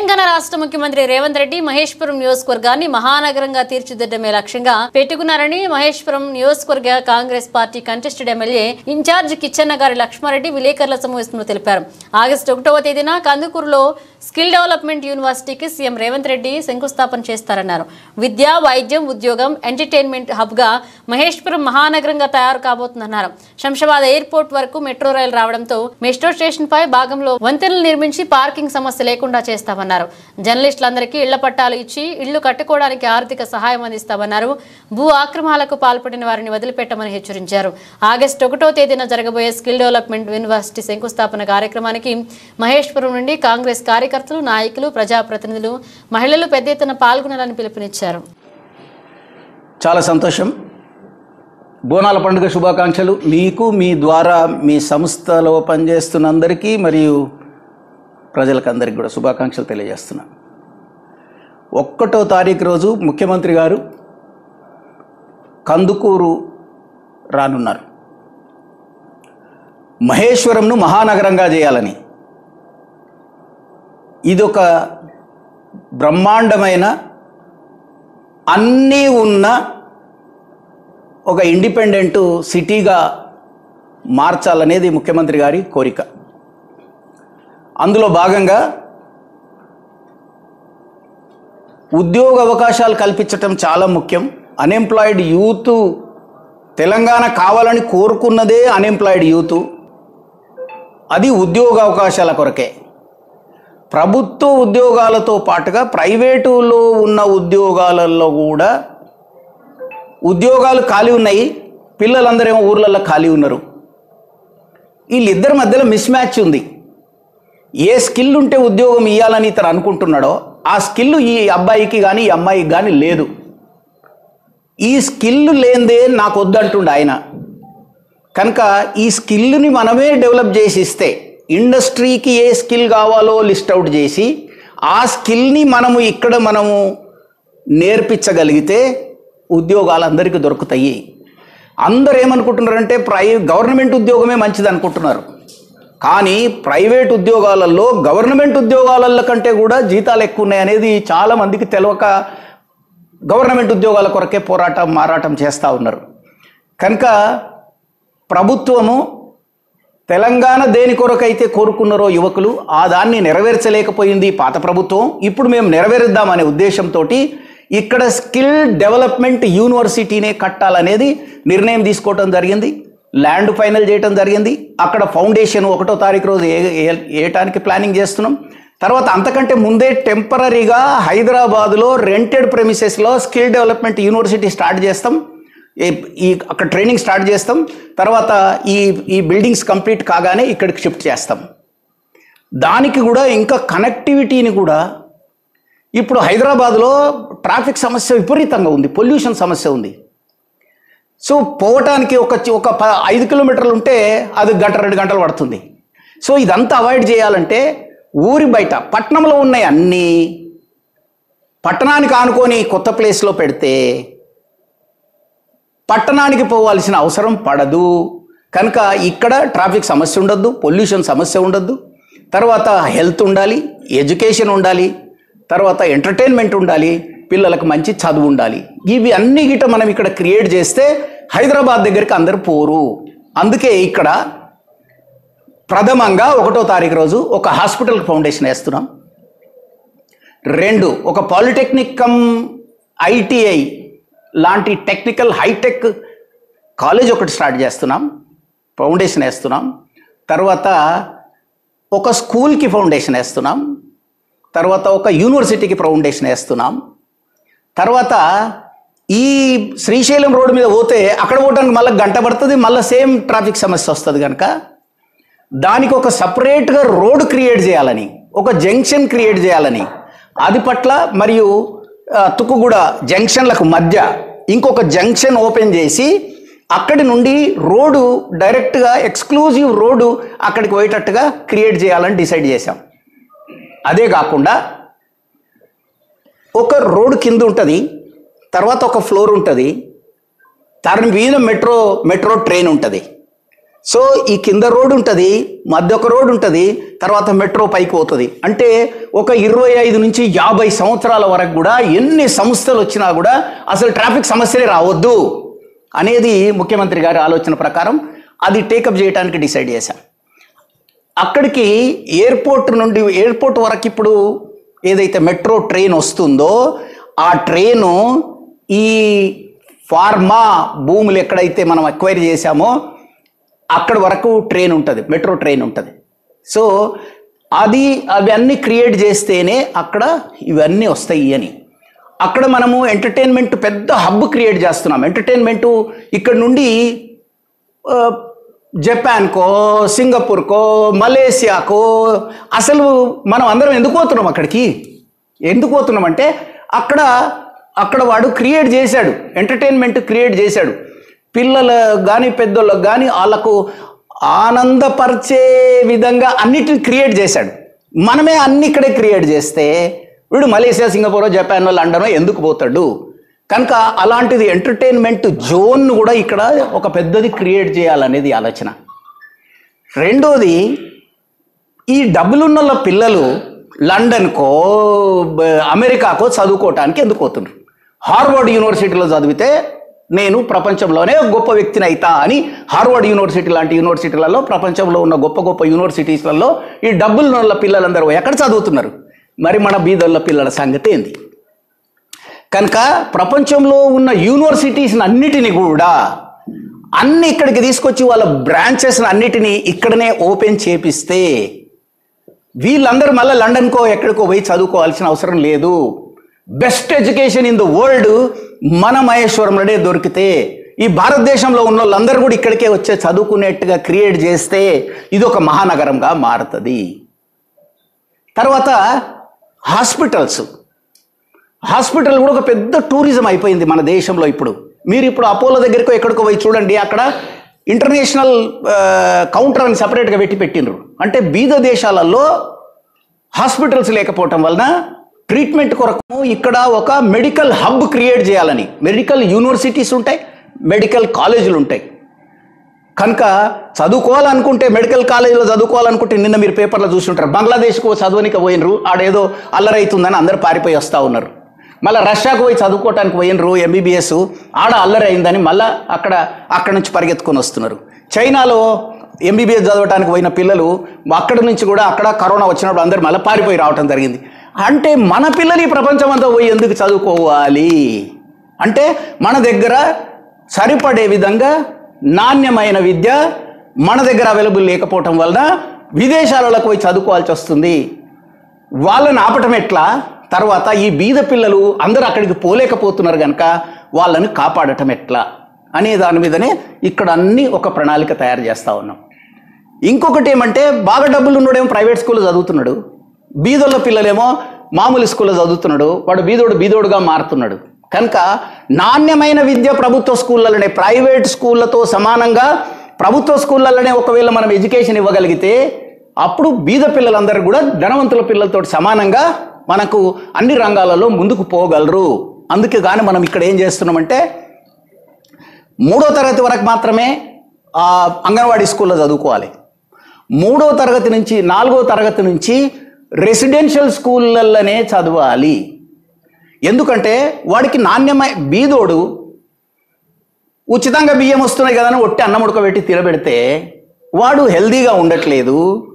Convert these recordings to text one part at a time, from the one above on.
తెలంగాణ రాష్ట్ర ముఖ్యమంత్రి రేవంత్ రెడ్డి మహేశ్వరం నియోజకవర్గాన్ని మహానగరంగా తీర్చిదిద్దడమే లక్ష్యంగా పెట్టుకున్నారని మహేశ్వరం నియోజకవర్గ Congress party contested MLA incharge Kichanna గారి లక్ష్మారెడ్డి విలేకరుల సమావేశంలో తెలిపారు. ఆగస్టు ఒకటవ తేదీన కందుకూరులో స్కిల్ డెవలప్మెంట్ యూనివర్సిటీకి సీఎం రేవంత్ రెడ్డి శంకుస్థాపన చేస్తారన్నారు. విద్య వైద్యం ఉద్యోగం ఎంటర్టైన్మెంట్ హబ్గా మహేశ్వరం మహానగరంగా తయారు కాబోతుందన్నారు. శంషాబాద్ ఎయిర్పోర్ట్ వరకు మెట్రో రైలు రావడంతో మెట్రో స్టేషన్ పై భాగంలో వంతెనలు నిర్మించి పార్కింగ్ సమస్య లేకుండా చేస్తామన్నారు. జర్నలిస్టులందరికీ ఇళ్ళ పట్టాలు ఇచ్చి ఇళ్ళు కట్టుకోవడానికి ఆర్థిక సహాయం అందిస్తామన్నారు. భూ ఆక్రమాలకు పాల్పడిన వారిని వదిలిపెట్టమని హెచ్చరించారు. ఆగస్టు ఒకటో తేదీన జరగబోయే స్కిల్ డెవలప్మెంట్ యూనివర్సిటీ శంకుస్థాపన కార్యక్రమానికి మహేశ్వరం నుండి కాంగ్రెస్ కార్యకర్తలు నాయకులు ప్రజాప్రతినిధులు మహిళలు పెద్ద ఎత్తున పాల్గొనాలని పిలుపునిచ్చారు. చాలా సంతోషం. బోనాల పండుగ శుభాకాంక్షలు. మీకు మీ ద్వారా మీ సంస్థలో పనిచేస్తున్న అందరికీ మరియు ప్రజలకు అందరికీ కూడా శుభాకాంక్షలు తెలియజేస్తున్నా. ఒక్కటో తారీఖు రోజు ముఖ్యమంత్రి గారు కందుకూరు రానున్నారు. మహేశ్వరంను మహానగరంగా చేయాలని ఇదొక బ్రహ్మాండమైన అన్నీ ఉన్న ఒక ఇండిపెండెంట్ సిటీగా మార్చాలనేది ముఖ్యమంత్రి గారి కోరిక. అందులో భాగంగా ఉద్యోగ అవకాశాలు కల్పించటం చాలా ముఖ్యం. అన్ఎంప్లాయిడ్ యూత్ తెలంగాణ కావాలని కోరుకున్నదే అన్ఎంప్లాయిడ్ యూత్. అది ఉద్యోగ అవకాశాల కొరకే. ప్రభుత్వ ఉద్యోగాలతో పాటుగా ప్రైవేటులో ఉన్న ఉద్యోగాలలో కూడా ఉద్యోగాలు ఖాళీ ఉన్నాయి. పిల్లలందరేమో ఊర్లలో ఖాళీ ఉన్నారు. వీళ్ళిద్దరి మధ్యలో మిస్ మ్యాచ్ ఉంది. ఏ స్కిల్ ఉంటే ఉద్యోగం ఇవ్వాలని ఇతను అనుకుంటున్నాడో ఆ స్కిల్ ఈ అబ్బాయికి కానీ ఈ అమ్మాయికి కానీ లేదు. ఈ స్కిల్ లేనిదే నాకు వద్దంటుండే ఆయన. కనుక ఈ స్కిల్ని మనమే డెవలప్ చేసి ఇస్తే ఇండస్ట్రీకి ఏ స్కిల్ కావాలో లిస్ట్ అవుట్ చేసి ఆ స్కిల్ని మనము ఇక్కడ మనము నేర్పించగలిగితే ఉద్యోగాలు అందరికీ దొరుకుతాయి. అందరు ఏమనుకుంటున్నారంటే ప్రై గవర్నమెంట్ ఉద్యోగమే మంచిది అనుకుంటున్నారు కానీ ప్రైవేట్ ఉద్యోగాలలో గవర్నమెంట్ ఉద్యోగాలలో కంటే కూడా జీతాలు ఎక్కువ ఉన్నాయి అనేది చాలామందికి తెలియక గవర్నమెంట్ ఉద్యోగాల కొరకే పోరాటం మారాటం చేస్తూ ఉన్నారు. కనుక ప్రభుత్వము తెలంగాణ దేని కొరకైతే కోరుకున్నారో యువకులు ఆ దాన్ని నెరవేర్చలేకపోయింది పాత ప్రభుత్వం. ఇప్పుడు మేము నెరవేరుద్దామనే ఉద్దేశంతో ఇక్కడ స్కిల్ డెవలప్మెంట్ యూనివర్సిటీనే కట్టాలనేది నిర్ణయం తీసుకోవటం జరిగింది. ల్యాండ్ ఫైనల్ చేయటం జరిగింది. అక్కడ ఫౌండేషన్ ఒకటో తారీఖు రోజు వేయటానికి ప్లానింగ్ చేస్తున్నాం. తర్వాత అంతకంటే ముందే టెంపరీగా హైదరాబాదులో రెంటెడ్ ప్రెమిసెస్లో స్కిల్ డెవలప్మెంట్ యూనివర్సిటీ స్టార్ట్ చేస్తాం. ఈ- అక్కడ ట్రైనింగ్ స్టార్ట్ చేస్తాం. తర్వాత ఈ ఈ బిల్డింగ్స్ కంప్లీట్ కాగానే ఇక్కడికి షిఫ్ట్ చేస్తాం. దానికి కూడా ఇంకా కనెక్టివిటీని కూడా ఇప్పుడు హైదరాబాద్లో ట్రాఫిక్ సమస్య విపరీతంగా ఉంది. పొల్యూషన్ సమస్య ఉంది. సో పోవటానికి ఒక చి- ఒక ప ఐదు కిలోమీటర్లు ఉంటే అది గంట రెండు గంటలు పడుతుంది. సో ఇదంతా అవాయిడ్ చేయాలంటే ఊరి బయట పట్టణంలో ఉన్నాయి అన్నీ. పట్టణానికి ఆనుకొని కొత్త ప్లేస్లో పెడితే పట్టణానికి పోవాల్సిన అవసరం పడదు. కనుక ఇక్కడ ట్రాఫిక్ సమస్య ఉండొద్దు పొల్యూషన్ సమస్య ఉండొద్దు. తర్వాత హెల్త్ ఉండాలి ఎడ్యుకేషన్ ఉండాలి తర్వాత ఎంటర్టైన్మెంట్ ఉండాలి పిల్లలకు మంచి చదువు ఉండాలి. ఇవి అన్ని గిట మనం ఇక్కడ క్రియేట్ చేస్తే హైదరాబాద్ దగ్గరికి అందరు పోరు. అందుకే ఇక్కడ ప్రథమంగా ఒకటో తారీఖు రోజు ఒక హాస్పిటల్ ఫౌండేషన్ వేస్తున్నాం. రెండు ఒక పాలిటెక్నిక్ కమ్ ఐటీఐ లాంటి టెక్నికల్ హైటెక్ కాలేజ్ ఒకటి స్టార్ట్ చేస్తున్నాం. ఫౌండేషన్ వేస్తున్నాం. తర్వాత ఒక స్కూల్కి ఫౌండేషన్ వేస్తున్నాం. తర్వాత ఒక యూనివర్సిటీకి ఫౌండేషన్ వేస్తున్నాం. తర్వాత ఈ శ్రీశైలం రోడ్డు మీద పోతే అక్కడ పోవడానికి మళ్ళీ గంట పడుతుంది మళ్ళీ సేమ్ ట్రాఫిక్ సమస్య వస్తుంది కనుక దానికి ఒక సపరేట్గా రోడ్ క్రియేట్ చేయాలని ఒక జంక్షన్ క్రియేట్ చేయాలని అది పట్ల మరియు తుక్కుగూడ జంక్షన్లకు మధ్య ఇంకొక జంక్షన్ ఓపెన్ చేసి అక్కడి నుండి రోడ్డు డైరెక్ట్గా ఎక్స్క్లూజివ్ రోడ్డు అక్కడికి పోయేటట్టుగా క్రియేట్ చేయాలని డిసైడ్ చేశాం. అదే కాకుండా ఒక రోడ్ కింద ఉంటుంది తర్వాత ఒక ఫ్లోర్ ఉంటుంది దాని మీద మెట్రో మెట్రో ట్రైన్ ఉంటుంది. సో ఈ కింద రోడ్ ఉంటుంది మధ్య ఒక రోడ్ ఉంటుంది తర్వాత మెట్రో పైకి పోతుంది. అంటే ఒక ఇరవై ఐదు నుంచి యాభై సంవత్సరాల వరకు కూడా ఎన్ని సంస్థలు వచ్చినా కూడా అసలు ట్రాఫిక్ సమస్యలే రావద్దు అనేది ముఖ్యమంత్రి గారి ఆలోచన ప్రకారం అది టేకప్ చేయడానికి డిసైడ్ చేశాం. అక్కడికి ఎయిర్పోర్ట్ నుండి ఎయిర్పోర్ట్ వరకు ఇప్పుడు ఏదైతే మెట్రో ట్రైన్ వస్తుందో ఆ ట్రైను ఈ ఫార్మా భూములు ఎక్కడైతే మనం ఎక్వైరీ చేశామో అక్కడ వరకు ట్రైన్ ఉంటుంది మెట్రో ట్రైన్ ఉంటుంది. సో అది అవన్నీ క్రియేట్ చేస్తేనే అక్కడ ఇవన్నీ వస్తాయి అని. అక్కడ మనము ఎంటర్టైన్మెంట్ పెద్ద హబ్ క్రియేట్ చేస్తున్నాం. ఎంటర్టైన్మెంట్ ఇక్కడ నుండి జపాన్కో సింగపూర్కో మలేసియాకో అసలు మనం అందరం ఎందుకు పోతున్నాం అక్కడికి? ఎందుకు పోతున్నాం అంటే అక్కడ అక్కడ వాడు క్రియేట్ చేశాడు. ఎంటర్టైన్మెంట్ క్రియేట్ చేశాడు. పిల్లలు కానీ పెద్దోళ్ళకు కానీ వాళ్ళకు ఆనందపరిచే విధంగా అన్నిటిని క్రియేట్ చేశాడు. మనమే అన్ని ఇక్కడే క్రియేట్ చేస్తే వీడు మలేసియా సింగపూర్ జపాన్ లండన్ ఎందుకు పోతాడు? కనుక అలాంటిది ఎంటర్టైన్మెంట్ జోన్ కూడా ఇక్కడ ఒక పెద్దది క్రియేట్ చేయాలనేది ఆలోచన. రెండోది ఈ డబ్బులున్న పిల్లలు లండన్కో అమెరికాకో చదువుకోవటానికి ఎందుకు పోతున్నారు హార్వర్డ్ యూనివర్సిటీలో చదివితే నేను ప్రపంచంలోనే ఒక గొప్ప వ్యక్తిని అయితా అని హార్వర్డ్ యూనివర్సిటీ లాంటి యూనివర్సిటీలలో ప్రపంచంలో ఉన్న గొప్ప గొప్ప యూనివర్సిటీస్లలో ఈ డబ్బులున్న పిల్లలందరూ ఎక్కడ చదువుతున్నారు? మరి మన బీదోళ్ళ పిల్లల సంగతి ఏంది? కనుక ప్రపంచంలో ఉన్న యూనివర్సిటీస్ అన్నిటిని కూడా అన్ని ఇక్కడికి తీసుకొచ్చి వాళ్ళ బ్రాంచెస్ అన్నిటినీ ఇక్కడనే ఓపెన్ చేపిస్తే వీళ్ళందరూ మళ్ళీ లండన్కో ఎక్కడికో పోయి చదువుకోవాల్సిన అవసరం లేదు. Best education in the world మన మహేశ్వరంలోనే దొరికితే. ఈ భారతదేశంలో ఉన్న వాళ్ళందరూ కూడా ఇక్కడికే వచ్చే చదువుకునేట్టుగా క్రియేట్ చేస్తే ఇది ఒక మహానగరంగా మారుతుంది. తర్వాత హాస్పిటల్స్. హాస్పిటల్ కూడా ఒక పెద్ద టూరిజం అయిపోయింది మన దేశంలో ఇప్పుడు. మీరు ఇప్పుడు అపోలో దగ్గరికో ఎక్కడికో పోయి చూడండి అక్కడ ఇంటర్నేషనల్ కౌంటర్ అని సపరేట్గా పెట్టి పెట్టిండ్రు. అంటే బీద దేశాలలో హాస్పిటల్స్ లేకపోవటం వలన ట్రీట్మెంట్ కొరకు ఇక్కడ ఒక మెడికల్ హబ్ క్రియేట్ చేయాలని. మెడికల్ యూనివర్సిటీస్ ఉంటాయి మెడికల్ కాలేజీలు ఉంటాయి. కనుక చదువుకోవాలనుకుంటే మెడికల్ కాలేజీలో చదువుకోవాలనుకుంటే నిన్న మీరు పేపర్లో చూస్తుంటారు బంగ్లాదేశ్కు చదవనికి పోయినరు ఆడేదో అల్లరైతుందని అందరు పారిపోయి వస్తూ ఉన్నారు. మళ్ళీ రష్యాకు పోయి చదువుకోవటానికి పోయినరు ఎంబీబీఎస్ ఆడ అల్లరి అయిందని మళ్ళీ అక్కడ అక్కడ నుంచి పరిగెత్తుకొని వస్తున్నారు. చైనాలో ఎంబీబీఎస్ చదవడానికి పోయిన పిల్లలు అక్కడ నుంచి కూడా అక్కడ కరోనా వచ్చినప్పుడు అందరు మళ్ళీ పారిపోయి రావటం జరిగింది. అంటే మన పిల్లలు ఈ ప్రపంచం అంతా పోయి ఎందుకు చదువుకోవాలి? అంటే మన దగ్గర సరిపడే విధంగా నాణ్యమైన విద్య మన దగ్గర అవైలబుల్ లేకపోవటం వలన విదేశాలకు పోయి చదువుకోవాల్సి వస్తుంది. వాళ్ళని ఆపటం ఎట్లా? తర్వాత ఈ బీద పిల్లలు అందరూ అక్కడికి పోలేకపోతున్నారు కనుక వాళ్ళని కాపాడటం ఎట్లా? అనే దాని మీదనే ఇక్కడ అన్ని ఒక ప్రణాళిక తయారు చేస్తూ ఉన్నాం. ఇంకొకటి ఏమంటే బాగా డబ్బులు ఉన్నోడేమో ప్రైవేట్ స్కూల్లో చదువుతున్నాడు. బీదోళ్ళ పిల్లలేమో మామూలు స్కూల్లో చదువుతున్నాడు వాడు బీదోడు బీదోడుగా మారుతున్నాడు. కనుక నాణ్యమైన విద్య ప్రభుత్వ స్కూళ్ళలోనే ప్రైవేట్ స్కూళ్ళతో సమానంగా ప్రభుత్వ స్కూళ్ళలోనే ఒకవేళ మనం ఎడ్యుకేషన్ ఇవ్వగలిగితే అప్పుడు బీద పిల్లలందరూ కూడా ధనవంతుల పిల్లలతో సమానంగా మనకు అన్ని రంగాలలో ముందుకు పోగలరు. అందుకే కానీ మనం ఇక్కడ ఏం చేస్తున్నామంటే మూడో తరగతి వరకు మాత్రమే అంగన్వాడీ స్కూల్లో చదువుకోవాలి. మూడో తరగతి నుంచి నాలుగో తరగతి నుంచి రెసిడెన్షియల్ స్కూళ్ళల్లోనే చదవాలి. ఎందుకంటే వాడికి నాణ్యమై బీదోడు ఉచితంగా బియ్యం వస్తున్నాయి కదా అని ఒట్టి అన్నం ఉడకబెట్టి తినబెడితే వాడు హెల్దీగా ఉండట్లేదు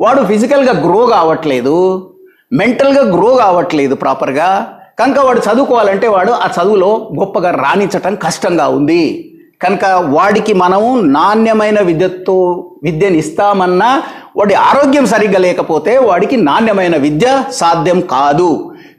వాడు ఫిజికల్గా గ్రో కావట్లేదు మెంటల్గా గ్రో కావట్లేదు ప్రాపర్గా. కనుక వాడు చదువుకోవాలంటే వాడు ఆ చదువులో గొప్పగా రాణించటం కష్టంగా ఉంది. కనుక వాడికి మనము నాణ్యమైన విద్యతో విద్యను ఇస్తామన్నా వాడి ఆరోగ్యం సరిగ్గా లేకపోతే వాడికి నాణ్యమైన విద్య సాధ్యం కాదు.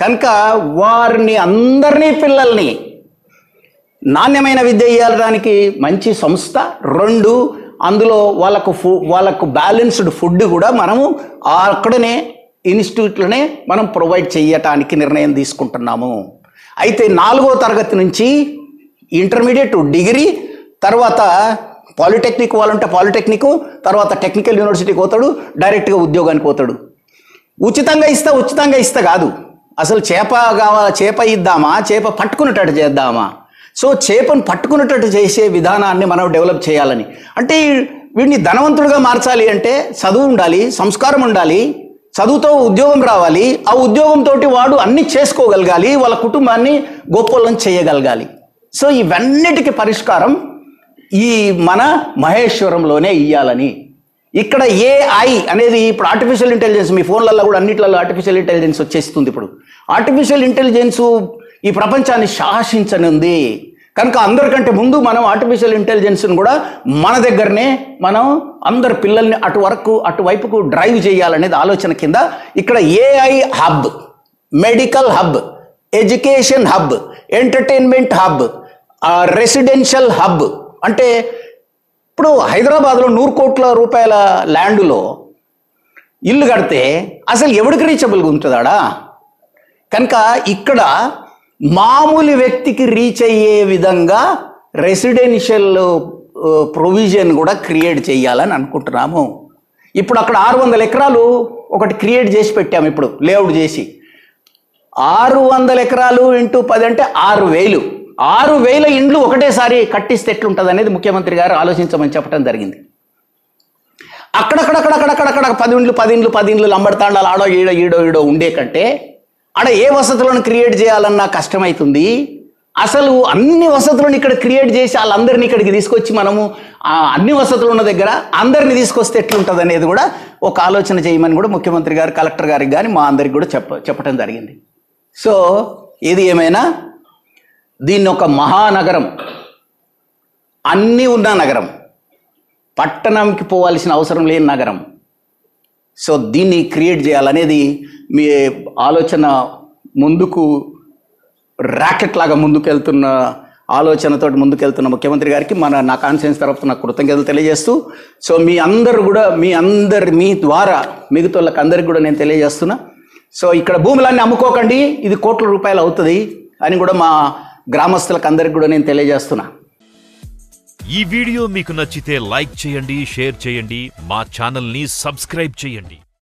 కనుక వారిని అందరినీ పిల్లల్ని నాణ్యమైన విద్య ఇవ్వడానికి మంచి సంస్థ రెండు అందులో వాళ్ళకు ఫు వాళ్ళకు బ్యాలెన్స్డ్ ఫుడ్ కూడా మనము అక్కడనే ఇన్స్టిట్యూట్లోనే మనం ప్రొవైడ్ చేయటానికి నిర్ణయం తీసుకుంటున్నాము. అయితే నాలుగో తరగతి నుంచి ఇంటర్మీడియట్ డిగ్రీ తర్వాత పాలిటెక్నిక్ వాళ్ళంటే పాలిటెక్నిక్ తర్వాత టెక్నికల్ యూనివర్సిటీకి పోతాడు డైరెక్ట్గా ఉద్యోగానికి పోతాడు. ఉచితంగా ఇస్తా ఉచితంగా ఇస్తా కాదు. అసలు చేప కావాలా చేప ఇద్దామా చేప పట్టుకునేటట్టు చేద్దామా? సో చేపను పట్టుకునేటట్టు చేసే విధానాన్ని మనం డెవలప్ చేయాలని. అంటే వీడిని ధనవంతుడిగా మార్చాలి అంటే చదువు ఉండాలి సంస్కారం ఉండాలి చదువుతో ఉద్యోగం రావాలి ఆ ఉద్యోగంతో వాడు అన్ని చేసుకోగలగాలి వాళ్ళ కుటుంబాన్ని గొప్పలను చేయగలగాలి. సో ఇవన్నిటికీ పరిష్కారం ఈ మన మహేశ్వరంలోనే ఇయ్యాలని. ఇక్కడ ఏఐ అనేది ఇప్పుడు ఆర్టిఫిషియల్ ఇంటెలిజెన్స్ మీ ఫోన్లలో కూడా అన్నిట్లలో ఆర్టిఫిషియల్ ఇంటెలిజెన్స్ వచ్చేస్తుంది ఇప్పుడు. ఆర్టిఫిషియల్ ఇంటెలిజెన్స్ ఈ ప్రపంచాన్ని శాసించనుంది కనుక అందరికంటే ముందు మనం ఆర్టిఫిషియల్ ఇంటెలిజెన్స్ని కూడా మన దగ్గరనే మనం అందరు పిల్లల్ని అటు వరకు అటువైపుకు డ్రైవ్ చేయాలనేది ఆలోచన కింద ఇక్కడ AI hub medical hub education hub entertainment hub residential hub అంటే ఇప్పుడు హైదరాబాద్లో నూరు కోట్ల రూపాయల ల్యాండ్లో ఇల్లు కడితే అసలు ఎవడికి రీచబుల్గా ఉంటుందాడా? కనుక ఇక్కడ మామూలు వ్యక్తికి రీచ్ అయ్యే విధంగా రెసిడెన్షియల్ ప్రొవిజన్ కూడా క్రియేట్ చేయాలని అనుకుంటున్నాము. ఇప్పుడు అక్కడ ఆరు వందల ఎకరాలు ఒకటి క్రియేట్ చేసి పెట్టాము ఇప్పుడు లేఅవుట్ చేసి. ఆరు వందల ఎకరాలు ఇంటూ పది అంటే ఆరు వేలు. ఆరు వేల ఇండ్లు ఒకటేసారి కట్టిస్తే ఎట్లుంటుంది అనేది ముఖ్యమంత్రి గారు ఆలోచించమని చెప్పడం జరిగింది. అక్కడక్కడక్కడక్కడక్కడక్కడ పది ఇండ్లు పది ఇండ్లు పది ఇండ్లు లంబడతాండాలు ఆడో ఈడో ఈడో ఈడో ఉండే కంటే ఆడ ఏ వసతులను క్రియేట్ చేయాలన్నా కష్టమవుతుంది అసలు అన్ని వసతులను ఇక్కడ క్రియేట్ చేసి వాళ్ళందరినీ ఇక్కడికి తీసుకొచ్చి మనము ఆ అన్ని వసతులు ఉన్న దగ్గర అందరిని తీసుకొస్తే ఎట్లుంటుంది అనేది కూడా ఒక ఆలోచన చేయమని కూడా ముఖ్యమంత్రి గారు కలెక్టర్ గారికి కానీ మా అందరికి కూడా చెప్ప చెప్పడం జరిగింది సో ఏది ఏమైనా దీన్ని ఒక మహానగరం. అన్నీ ఉన్న నగరం. పట్టణంకి పోవాల్సిన అవసరం లేని నగరం. సో దీన్ని క్రియేట్ చేయాలనేది మీ ఆలోచన ముందుకు ర్యాకెట్ లాగా ముందుకెళ్తున్న ఆలోచనతో ముందుకెళ్తున్న ముఖ్యమంత్రి గారికి మన నా కాన్ఫిడెన్స్ తరఫున కృతజ్ఞతలు తెలియజేస్తూ సో మీ అందరు కూడా మీ అందరి మీ ద్వారా మిగతా వాళ్ళకి అందరికి కూడా నేను తెలియజేస్తున్నా. సో ఇక్కడ భూములన్నీ అమ్ముకోకండి ఇది కోట్ల రూపాయలు అవుతుంది అని కూడా మా గ్రామస్తులకు అందరికి కూడా నేను తెలియజేస్తున్నా. ఈ వీడియో మీకు నచ్చితే లైక్ చేయండి షేర్ చేయండి మా ఛానల్ని సబ్స్క్రైబ్ చేయండి.